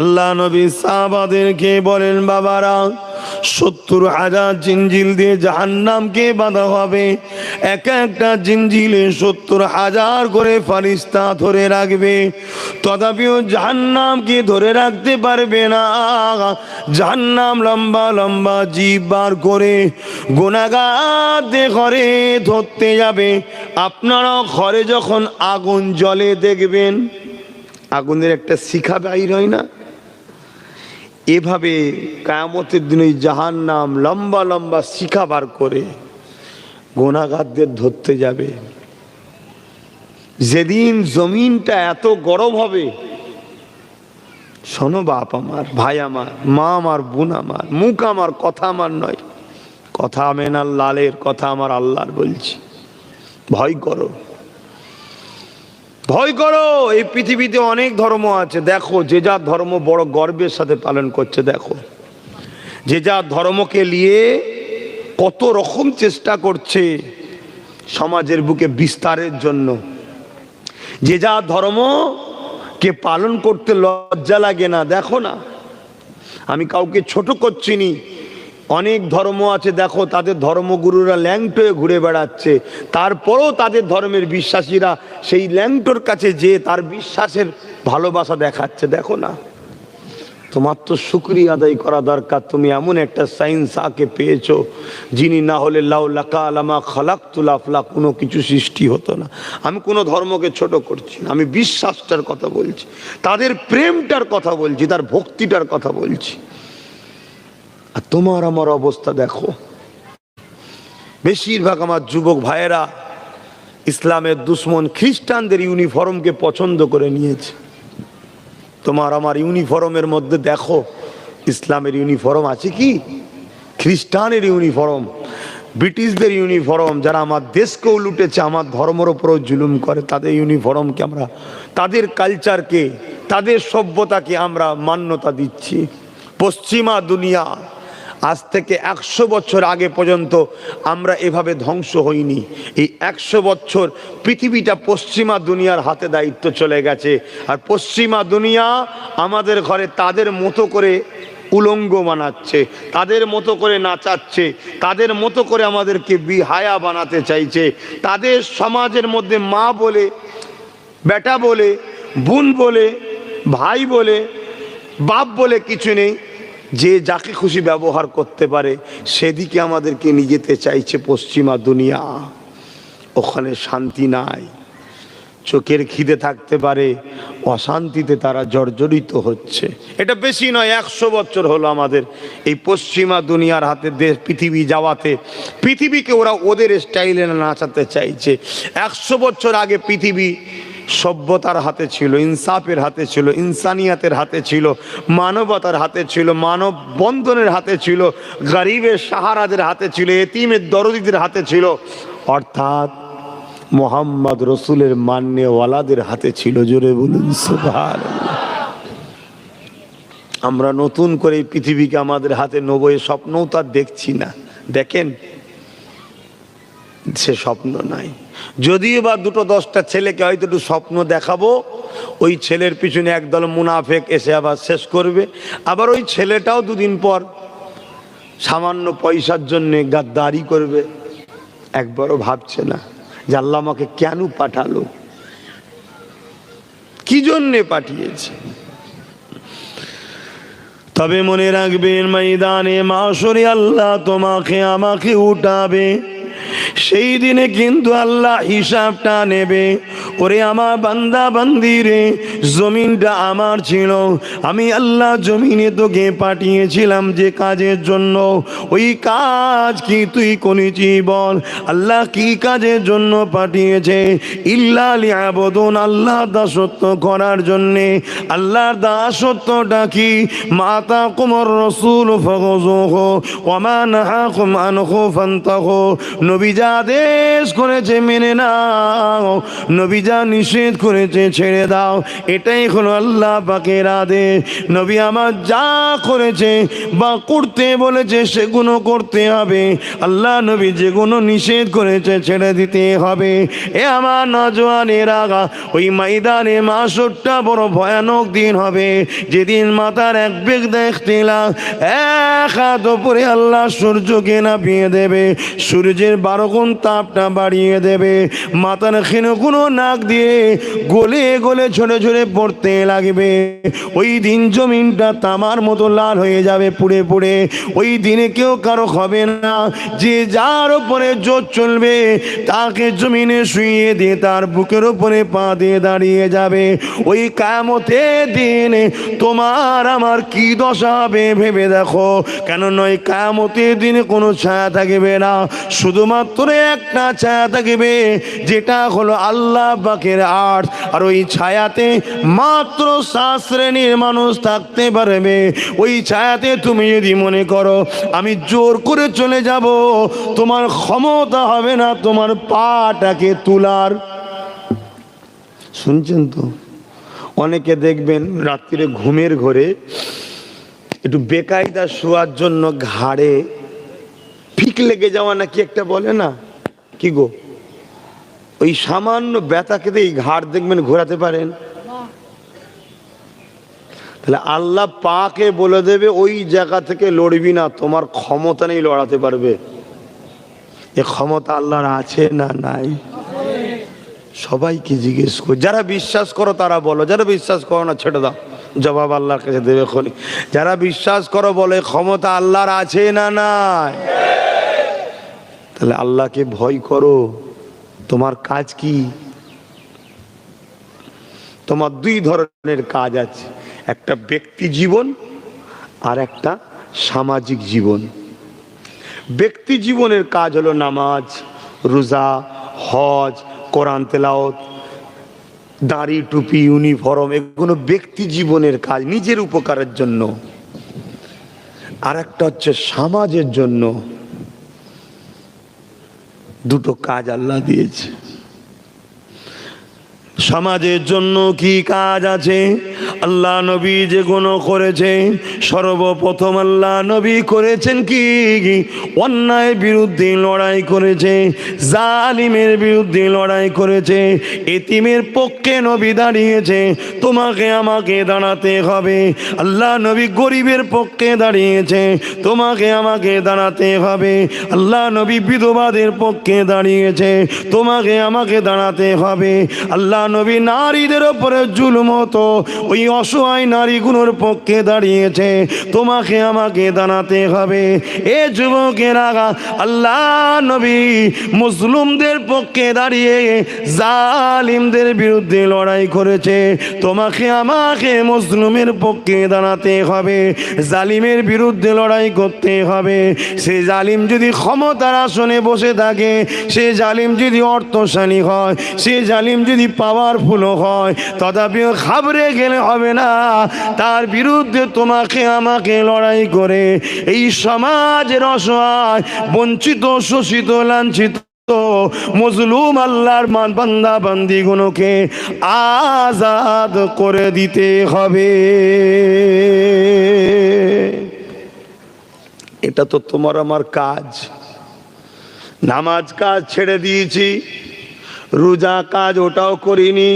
আল্লাহ নবী সাহাবাদেরকে বলেন, বাবারা, সত্তর হাজার জিঞ্জিল দিয়ে জাহান্নামকে বাঁধা হবে। এক একটা জিঞ্জিলে সত্তর হাজার করে ফারিস্তা ধরে রাখবে। তথাপিও জাহান্নামকে ধরে রাখতে পারবে না। জাহান্নাম লম্বা লম্বা জীব বার করে গোনাগাতে ঘরে ধরতে যাবে। আপনারা ঘরে যখন আগুন জলে দেখবেন, আগুনের একটা শিখা বাইর হয় না? এভাবে কায়ামতের দিন ওই জাহান নাম লম্বা লম্বা শিখা বার করে গোনাগারদের ধরতে যাবে। যেদিন জমিনটা এত গরম হবে, শোনো বাপ আমার, ভাই আমার, মা আমার, বোন আমার, মুখ আমার কথা আমার নয়, কথা আমেনার লালের, কথা আমার আল্লাহর বলছি। ভয় করো। ভয় করো, এই পৃথিবীতে অনেক ধর্ম আছে। দেখো, যে যার ধর্ম বড় গর্বের সাথে পালন করছে, দেখো। যে যার ধর্মকে নিয়ে কত রকম চেষ্টা করছে সমাজের বুকে বিস্তারের জন্য। যে যা ধর্মকে পালন করতে লজ্জা লাগে না, দেখো না। আমি কাউকে ছোট করছি নি অনেক ধর্ম আছে, দেখো, তাদের ধর্মগুরুরা ল্যাংটোয়ে ঘুরে বেড়াচ্ছে। তারপরেও তাদের ধর্মের বিশ্বাসীরা সেই ল্যাংটোর কাছে যে তার বিশ্বাসের ভালোবাসা দেখাচ্ছে। দেখো না, তোমার তো শুক্রিয়া আদায় করা দরকার। তুমি এমন একটা সাইন্স আকে পেয়েছ, যিনি না হলে লাউ লাকা আলামা খালাক তুলাফলা কোনো কিছু সৃষ্টি হতো না। আমি কোনো ধর্মকে ছোট করছি না, আমি বিশ্বাসটার কথা বলছি, তাদের প্রেমটার কথা বলছি, তার ভক্তিটার কথা বলছি। আর তোমার আমার অবস্থা দেখো। বেশিরভাগ আমার যুবক ভাইয়েরা ইসলামের দুশ্মন খ্রিস্টানদের ইউনিফর্মকে পছন্দ করে নিয়েছে। তোমার আমার ইউনিফর্মের মধ্যে দেখো, ইসলামের ইউনিফর্ম আছে কি? খ্রিস্টানের ইউনিফর্ম, ব্রিটিশদের ইউনিফর্ম, যারা আমার দেশকেও লুটেছে, আমার ধর্মের উপরেও জুলুম করে, তাদের ইউনিফর্মকে আমরা, তাদের কালচারকে, তাদের সভ্যতাকে আমরা মান্যতা দিচ্ছি। পশ্চিমা দুনিয়া আজ থেকে একশো বছর আগে পর্যন্ত আমরা এভাবে ধ্বংস হইনি। এই একশো বছর পৃথিবীটা পশ্চিমা দুনিয়ার হাতে দায়িত্ব চলে গেছে। আর পশ্চিমা দুনিয়া আমাদের ঘরে তাদের মতো করে উলঙ্গ বানাচ্ছে, তাদের মতো করে নাচাচ্ছে, তাদের মতো করে আমাদেরকে বিহায়া বানাতে চাইছে। তাদের সমাজের মধ্যে মা বলে, বেটা বলে, বোন বলে, ভাই বলে, বাপ বলে কিছু নেই। যে যাকে খুশি ব্যবহার করতে পারে, সেদিকে আমাদেরকে নিয়ে যেতে চাইছে পশ্চিমা দুনিয়া। ওখানে শান্তি নাই। চোখের খিদে থাকতে পারে, অশান্তিতে তারা জর্জরিত হচ্ছে। এটা বেশি নয়, একশো বছর হলো আমাদের এই পশ্চিমা দুনিয়ার হাতে দেশ পৃথিবী যাওয়াতে। পৃথিবীকে ওরা ওদের স্টাইলে নাচাতে চাইছে। একশো বছর আগে পৃথিবী সভ্যতার হাতে ছিল, ইনসাফের হাতে ছিল, ইনসানিয়াতের হাতে ছিল, মানবতার হাতে ছিল মানব বন্ধনের হাতে ছিল, গরিবের সাহারাদের হাতে ছিল, এতিমের দরদিদের হাতে ছিল। অর্থাৎ মোহাম্মদ রসুলের মান্যওয়ালাদের হাতে ছিল, জোরে বলুন, সুবহানাল্লাহ। আমরা নতুন করে এই পৃথিবীকে আমাদের হাতে নেব, এ স্বপ্নও তার দেখছি না। দেখেন, সে স্বপ্ন নাই। যদিও বা দুটো দশটা ছেলেকে হয়তো একটু স্বপ্ন দেখাবো, ওই ছেলের পিছনে একদল মুনাফেক এসে আবার শেষ করবে। আবার ওই ছেলেটাও দুদিন পর সামান্য পয়সার জন্যে গাদ্দারি করবে। একবারও ভাবছে না যে আল্লাহ আমাকে কেন পাঠালো? কি জন্যে পাঠিয়েছে? তবে মনে রাখবেন, ময়দানে মাসরে আল্লাহ তোমাকে, আমাকে উঠাবে। সেই দিনে কিন্তু আল্লাহ হিসাবটা নেবে। ওরে আমার বান্দা বান্দি রে জমিনটা আমার ছিল। আমি আল্লাহ জমিনে তোকে পাঠিয়েছিলাম যে কাজের জন্য। ওই কাজ কি তুই করেছি বল? আল্লাহ কি কাজের জন্য পাঠিয়েছে? ইল্লা লিয়াবদুন আল্লাহ দাসত্ব করার জন্যে। আল্লাহর দাসত্বটা কি? মাতা কুমর রসুল ফগজুহ নবী যা আদেশ করেছে মেনে নাও। নবী যা নিষেধ করেছে ছেড়ে দাও। এটাই হলো আল্লাহ পাকের আদেশ। নবী আমার যা করেছে বা করতে বলেছে সেগুলো করতে হবে। আল্লাহ নবী যেগুলো নিষেধ করেছে ছেড়ে দিতে হবে। এ আমার নজওয়ানের আগা, ওই ময়দানে মাসটা বড় ভয়ানক দিন হবে। যেদিন মাথার এক বেগ দেখছিলাম এক হাত ওপরে আল্লাহ সূর্যকে নাপিয়ে দেবে। সূর্যের বারো গুণ তাপটা বাড়িয়ে দেবে। মাথার ক্ষীণ কোনো নাক দিয়ে গলে গলে ছোটে ছোটে পড়তে লাগবে। ওই দিন জমিনটা তামার মতো লাল হয়ে যাবে পুড়ে পুড়ে। ওই দিনে কেউ কারও হবে না, যে যার ওপরে জোর চলবে, তাকে জমিনে শুইয়ে দিয়ে তার বুকের ওপরে পা দিয়ে দাঁড়িয়ে যাবে। ওই কামতে দিন তোমার আমার কি দশা হবে ভেবে দেখো। কেন নয় কামতের দিনে কোনো ছায়া থাকবে না, শুধুমাত্র একটা ছায়া থাকবে, যেটা হলো আল্লাহ বাকের আর্ট আর ওই ছায়াতে মাত্র সাত শ্রেণির মানুষ থাকতে পারবে। ওই ছায়াতে তুমি যদি মনে করো, আমি জোর করে চলে যাব, তোমার ক্ষমতা হবে না, তোমার পাটাকে তুলার। শুনছেন তো? অনেকে দেখবেন রাত্রিরে ঘুমের ঘরে একটু বেকায়দা শোয়ার জন্য ঘাড়ে ফিক লেগে যাওয়া নাকি একটা বলে না? কি গো? ওই সামান্য ব্যথা খেতে এই ঘাড় দেখবেন ঘোরাতে পারেন। তাহলে আল্লাহ পাকে বলে দেবে, ওই জায়গা থেকে লড়বি না, তোমার ক্ষমতা নেই লড়াতে পারবে। এ ক্ষমতা আল্লাহর আছে না নাই? সবাইকে জিজ্ঞেস কর। যারা বিশ্বাস করো তারা বলো, যারা বিশ্বাস করো না ছেড়ে দাও। জবাব আল্লাহর কাছে দেবে খনি। যারা বিশ্বাস করো বলে ক্ষমতা আল্লাহর আছে না নাই? তাহলে আল্লাহকে ভয় করো। তোমার কাজ কি? তোমার দুই ধরনের কাজ আছে, একটা ব্যক্তি জীবন আর একটা সামাজিক জীবন। ব্যক্তি জীবনের কাজ হলো নামাজ, রোজা, হজ, কোরআন তেলাওত দাড়ি, টুপি, ইউনিফর্ম, এগুলো ব্যক্তি জীবনের কাজ, নিজের উপকারের জন্য। আর একটা হচ্ছে সমাজের জন্য। দুটো কাজ আল্লাহ দিয়েছে। সমাজের জন্য কি কাজ আছে? আল্লাহ নবী যে গুণ করেছে সর্বপ্রথম আল্লাহ নবী করেছেন কি? অন্যায় বিরুদ্ধে লড়াই করেছে, জালিমের বিরুদ্ধে লড়াই করেছে, এতিমের পক্ষে নবী দাঁড়িয়েছে, তোমাকে আমাকে দাঁড়াতে হবে। আল্লাহ নবী গরিবের পক্ষে দাঁড়িয়েছে, তোমাকে আমাকে দাঁড়াতে হবে। আল্লাহ নবী বিধবাদের পক্ষে দাঁড়িয়েছে, তোমাকে আমাকে দাঁড়াতে হবে। আল্লাহ নবী নারীদের ওপরে জুলুম হতো ওই অসহায় নারীগুলোর পক্ষে দাঁড়িয়েছে। তোমাকে আমাকে দাঁড়াতে হবে। এ যুবকেরা, আল্লাহ নবী মুসলিমদের পক্ষে দাঁড়িয়ে জালিমদের বিরুদ্ধে লড়াই করেছে। তোমাকে আমাকে মুসলিমের পক্ষে দাঁড়াতে হবে। জালিমের বিরুদ্ধে লড়াই করতে হবে। সে জালিম যদি ক্ষমতার আসনে বসে থাকে, সে জালিম যদি অর্থশালী হয়, সে জালিম যদি পাওয়ারফুলও হয়, তথাপিও খাবরে গেলে হবে না। তার বিরুদ্ধে তোমাকে, আমাকে লড়াই করে এই সমাজের অসহায়, বঞ্চিত, শোষিত, লাঞ্ছিত, মজলুম আল্লাহর মান বান্দা বান্দিগুলোকে আজাদ করে দিতে হবে। এটা তো তোমার আমার কাজ। নামাজ কাজ ছেড়ে দিয়েছি, রোজা কাজ ওটাও করিনি।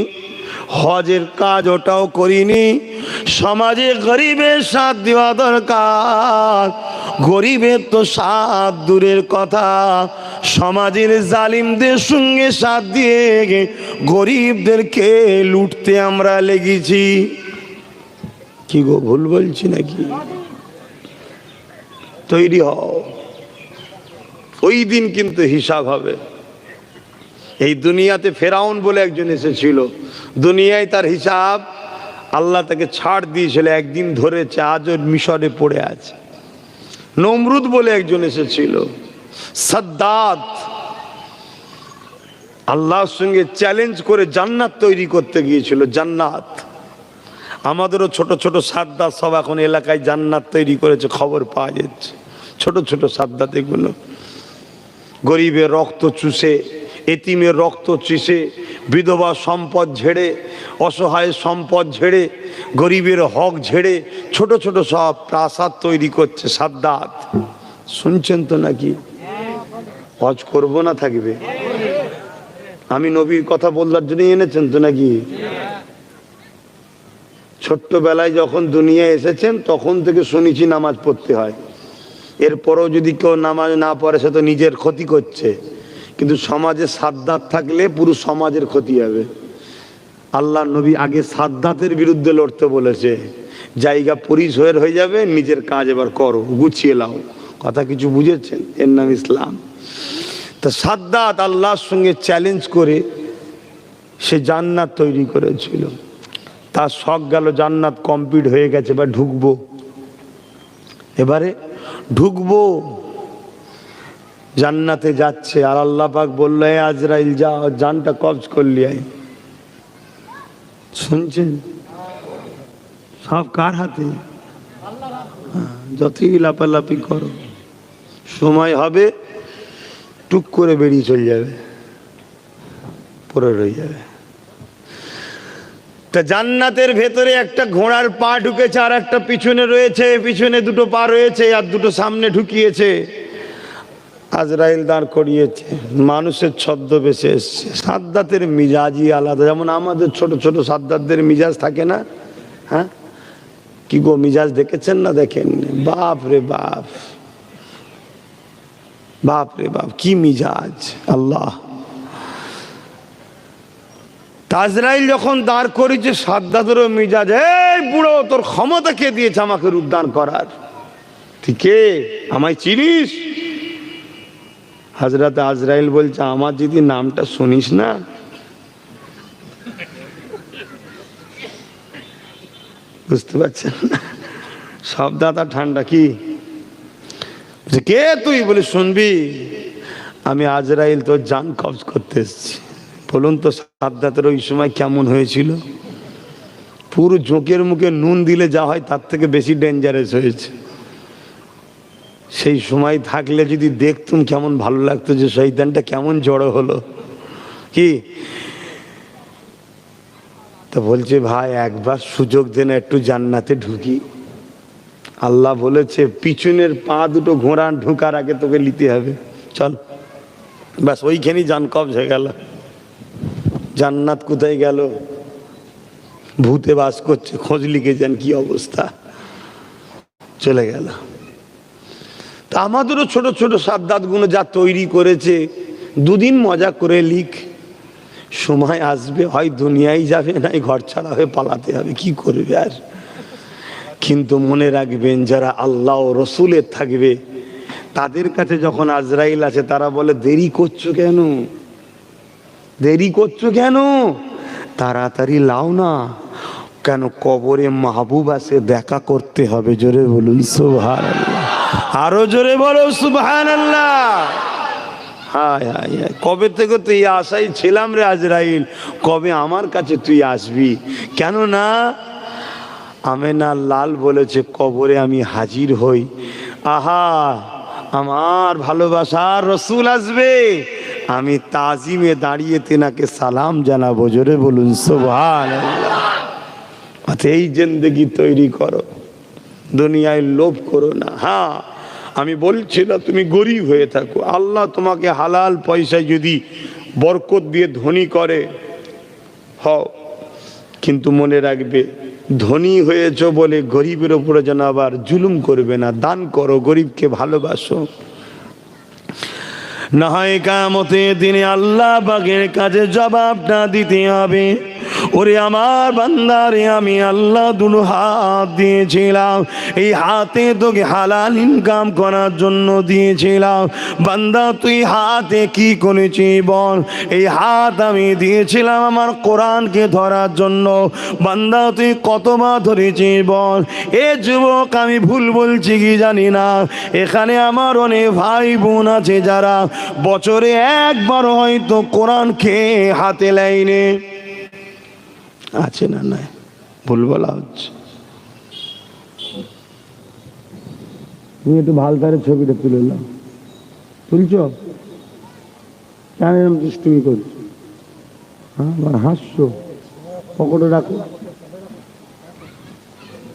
হজের কাজ ওটাও করিনি। সমাজে গরিবের সাথ দেওয়া দরকার। গরিবের তো সাথ দূরের কথা। সমাজের জালিমদের সঙ্গে সাথ দিয়ে গরিবদেরকে লুটতে আমরা লেগেছি। কি গো, ভুল বলছি নাকি? তৈরি হও। ওই দিন কিন্তু হিসাব হবে। এই দুনিয়াতে ফেরাউন বলে একজন এসেছিল। দুনিয়ায় তার হিসাব আল্লাহ তাকে ছাড় দিয়েছিল, একদিন ধরেছে, আজও মিশরে পড়ে আছে। নমরুদ বলে একজন এসেছিল, সাদ্দাত আল্লাহর সঙ্গে চ্যালেঞ্জ করে জান্নাত তৈরি করতে গিয়েছিল, জান্নাত। আমাদেরও ছোট ছোট সাদ্দাত সব এখন এলাকায় জান্নাত তৈরি করেছে, খবর পাওয়া যাচ্ছে। ছোট ছোট সাদ্দাত এগুলো। গরিবের রক্ত চুষে এতিমের রক্ত চিষে, বিধবা সম্পদ ঝেড়ে, অসহায় সম্পদ ঝেড়ে, গরিবের হক ঝেড়ে, ছোট ছোট সব প্রাসাদ তৈরি করছে সাদ্দাত। শুনছেন তো নাকি? হজ করব না থাকবে? আমি নবীর কথা বললার জন্য এনেছেন তো নাকি? ছোট্টবেলায় যখন দুনিয়া এসেছেন, তখন থেকে শুনেছি নামাজ পড়তে হয়। এরপরও যদি কেউ নামাজ না পড়ে, সে তো নিজের ক্ষতি করছে। কিন্তু সমাজে সাদ্দাত থাকলে পুরো সমাজের ক্ষতি হবে। আল্লাহ নবী আগে সাদ্দাতের বিরুদ্ধে লড়তে বলেছে, জায়গা পরিসয়ের হয়ে যাবে, নিজের কাজ এবার করো, গুছিয়ে লাও। কথা কিছু বুঝেছেন? এর নাম ইসলাম। তা সাদ্দাত আল্লাহর সঙ্গে চ্যালেঞ্জ করে সে জান্নাত তৈরি করেছিল। তার শখ গেল জান্নাত কমপ্লিট হয়ে গেছে বা ঢুকবো। এবারে ঢুকবো। জান্নাতে যাচ্ছে। আর আল্লাহ পাক বলল, "এ আজরাইল যা জানটা কবজ করলি আয় শুনছেন? সব কার হাতে? যতই লাপালাপি করো, সময় হবে, টুক করে বেরিয়ে চলে যাবে পরে রয়ে যাবে। তা জান্নাতের ভেতরে একটা ঘোড়ার পা ঢুকেছে, আর একটা পিছনে রয়েছে, পিছনে দুটো পা রয়েছে, আর দুটো সামনে ঢুকিয়েছে। আজরাইল দাঁড় করিয়েছে, মানুষের ছদ্মবেশে এসছে। সাদ্দাতের মিজাজই আলাদা। যেমন আমাদের ছোট ছোট সাদ্দাতদের মিজাজ থাকে না? হ্যাঁ? কি গো, মিজাজ দেখেছেন না দেখেন? বাপ রে বাপ। বাপ রে বাপ, কি মিজাজ, আল্লাহ। তাজরাইল যখন দাঁড় করেছে সাদ্দাতেরও মিজাজ, এই বুড়ো, তোর ক্ষমতা কে দিয়েছে আমাকে উদ্যান করার? ঠিক আমায় চিনিস? হাজরাতে আজরাইল বলছে, আমার যদি নামটা শুনিস না? বুঝতে পারছেন? সব দাদা ঠান্ডা কি? কে তুই? বলে, শুনবি? আমি আজরাইল তোর জান কবজ করতে এসেছি। বলুন তো সাদ্দাতের ওই সময় কেমন হয়েছিল? পুরো জোঁকের মুখে নুন দিলে যা হয়, তার থেকে বেশি ডেঞ্জারাস হয়েছে। সেই সময় থাকলে যদি দেখতুম কেমন ভালো লাগতো যে শৈতানটা কেমন জড়ো হলো। কি? তা বলছে, ভাই, একবার সুযোগ দেন একটু জান্নাতে ঢুকি। আল্লাহ বলেছে, পিছনের পা দুটো ঘোড়া ঢুকার আগে তোকে নিতে হবে। চল। ব্যাস, ওইখানেই জান কবজ হয়ে গেল। জান্নাত কোথায় গেল? ভূতে বাস করছে, খোঁজ লিখে যান কি অবস্থা। চলে গেল। তা আমাদেরও ছোট ছোট সাবদাতগুলো যা তৈরি করেছে, দুদিন মজা করে লিখ। সময় আসবে, হয় দুনিয়ায় যাবে, নাই ঘর ছাড়া হয়ে পালাতে হবে, কি করবে আর? কিন্তু মনে রাখবেন, যারা আল্লাহ ও রসুলের থাকবে, তাদের কাছে যখন আজরাইল আছে তারা বলে, দেরি করছ কেন? দেরি করছ কেন? তাড়াতাড়ি লাও না। কেন কবরে মাহবুব আছে দেখা করতে হবে। জোরে বলুন সুবহান আরও জোরে বলো সুবহান আল্লাহ কবে থেকে তুই আশাই ছিলাম রে আজরাইল? কবে আমার কাছে তুই আসবি? কেন না আমেনা লাল বলেছে, কবরে আমি হাজির হই। আহা, আমার ভালোবাসার রসুল আসবে। আমি তাজিমে দাঁড়িয়ে তেনাকে সালাম জানাব। জোরে বলুন সোভান এই জিন্দগি তৈরি করো। দুনিয়ায় লোভ করো না। হ্যাঁ। আমি বলছি না, তুমি গরিব হয়ে থাকো। আল্লাহ তোমাকে হালাল পয়সায় যদি বরকত দিয়ে ধনী করে, হও। কিন্তু মনে রাখবে, ধনী হয়েছ বলে গরিবের উপরে যেন আবার জুলুম করবে না। দান করো, গরিবকে ভালোবাসো। না হয় কামতে দিনে আল্লাহ বাগের কাজে জবাবটা দিতে হবে। ওরে আমার বান্দারে, আমি আল্লাহ দুটো হাত দিয়েছিলাম। এই হাতে তোকে হালাল ইনকাম করার জন্য দিয়েছিলাম। বান্দা, তুই হাতে কি করেছি বল? এই হাত আমি দিয়েছিলাম আমার কোরআনকে ধরার জন্য। বান্দা, তুই কতবার ধরেছি বল? এ যুবক, আমি ভুল বলছি কি জানি না? এখানে আমার অনেক ভাই বোন আছে যারা বছরে একবার হয়তো কোরআনকে হাতে লাইনে আছে না নাই? ভুল বলা হচ্ছে। তুমি একটু ভালো ভালতারের ছবিটা তুলে নাও। তুলছ? কেন এরকম দুষ্টুমি করছ? হ্যাঁ আমার হাসছো? পকেটে রাখো।